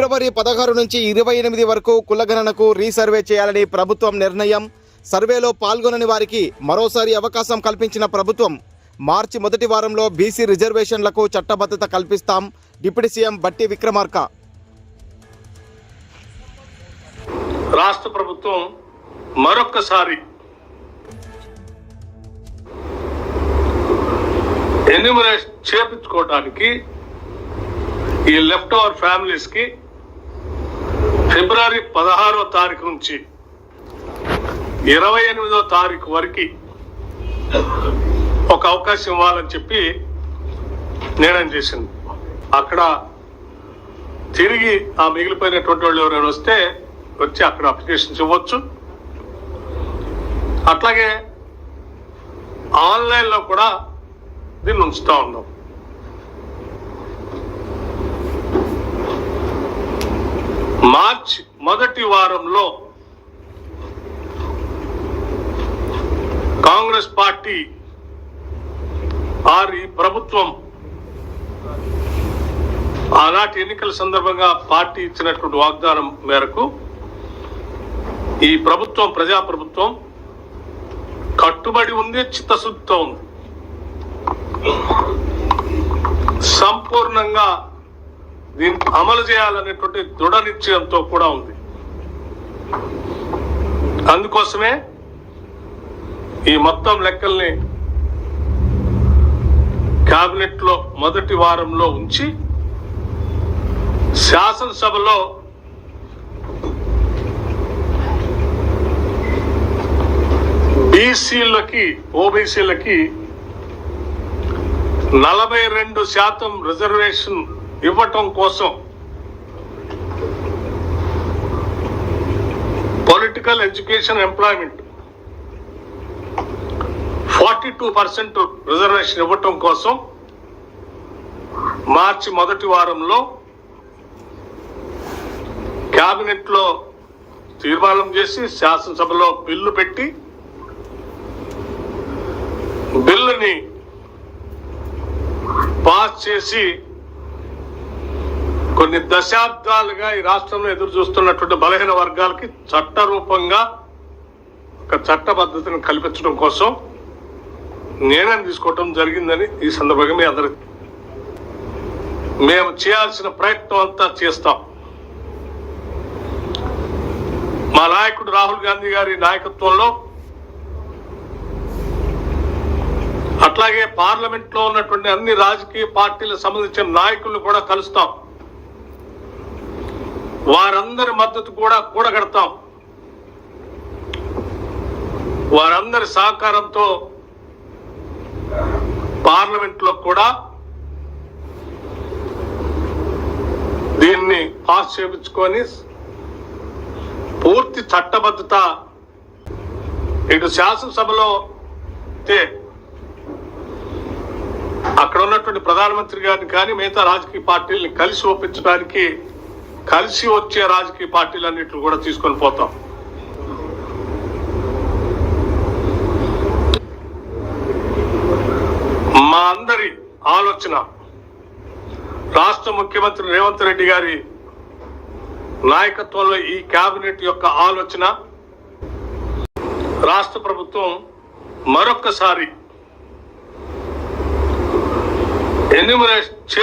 ఫిబ్రవరి పదహారు నుంచి ఇరవై ఎనిమిది వరకు కులగణనకు రీసర్వే చేయాలని ప్రభుత్వం నిర్ణయం. సర్వేలో పాల్గొనని వారికి మరోసారి అవకాశం కల్పించిన ప్రభుత్వం మార్చి మొదటి వారంలో బీసీ రిజర్వేషన్లకు చట్టబద్ధత కల్పిస్తాం. డిప్యూటీ సీఎం బట్టి విక్రమార్క. రాష్ట్ర ప్రభుత్వం మరొక్కసారి ఎన్యూమరేషన్ చేపించుకోవడానికి ఈ లెఫ్ట్ ఓవర్ ఫ్యామిలీస్కి ఫిబ్రవరి పదహారో తారీఖు నుంచి ఇరవై ఎనిమిదో తారీఖు వరకు ఒక అవకాశం ఇవ్వాలని చెప్పి నిర్ణయం చేసింది. అక్కడ తిరిగి ఆ మిగిలిపోయినటువంటి వాళ్ళు ఎవరైనా వస్తే వచ్చి అక్కడ అప్లికేషన్స్ ఇవ్వచ్చు. అట్లాగే ఆన్లైన్లో కూడా దీన్ని ఉంచుతూ ఉన్నాం మార్చ్ మొదటి వారంలో కాంగ్రెస్ పార్టీ ఆర్ ఈ ప్రభుత్వం ఆనాటి ఎన్నికల సందర్భంగా పార్టీ ఇచ్చినటువంటి వాగ్దానం మేరకు ఈ ప్రభుత్వం ప్రజా ప్రభుత్వం కట్టుబడి ఉంది చిత్తశుద్ధితో ఉంది. సంపూర్ణంగా దీన్ని అమలు చేయాలనేటువంటి దృఢ నిశ్చయంతో కూడా ఉంది. అందుకోసమే ఈ మొత్తం లెక్కల్ని కేబినెట్లో మొదటి వారంలో ఉంచి శాసనసభలో బీసీలకి ఓబీసీలకి నలభై రెండు శాతం రిజర్వేషన్ ఇవ్వటం కోసం political education employment forty two percent reservation ఇవ్వటం కోసం మార్చి మొదటి వారంలో క్యాబినెట్లో లో తీర్మానం చేసి శాసనసభలో బిల్లు పెట్టి బిల్లుని పాస్ చేసి కొన్ని దశాబ్దాలుగా ఈ రాష్ట్రంలో ఎదురు చూస్తున్నటువంటి బలహీన వర్గాలకి చట్ట రూపంగా ఒక పద్ధతిని కల్పించడం కోసం నిర్ణయం తీసుకోవటం జరిగిందని ఈ సందర్భంగా మీ అందరికి మేము చేయాల్సిన ప్రయత్నం అంతా చేస్తాం. మా నాయకుడు రాహుల్ గాంధీ గారి నాయకత్వంలో అట్లాగే పార్లమెంట్లో ఉన్నటువంటి అన్ని రాజకీయ పార్టీలకు సంబంధించిన నాయకులను కూడా కలుస్తాం. వారందరి మద్దతు కూడా కూడగడతాం. వారందరి సహకారంతో పార్లమెంట్లో కూడా దీన్ని పాస్ చేయించుకొని పూర్తి చట్టబద్ధత ఇటు శాసనసభలో అక్కడ ఉన్నటువంటి ప్రధానమంత్రి గారిని కానీ మిగతా రాజకీయ పార్టీలను కలిసి ఒప్పించడానికి కలిసి వచ్చే రాజకీయ పార్టీలన్నింటిని కూడా తీసుకొని పోతాం. మా అందరి ఆలోచన రాష్ట్ర ముఖ్యమంత్రి రేవంత్ రెడ్డి గారి నాయకత్వంలో ఈ కేబినెట్ యొక్క ఆలోచన రాష్ట్ర ప్రభుత్వం మరొక్కసారి ఎన్యూమరేషన్ చే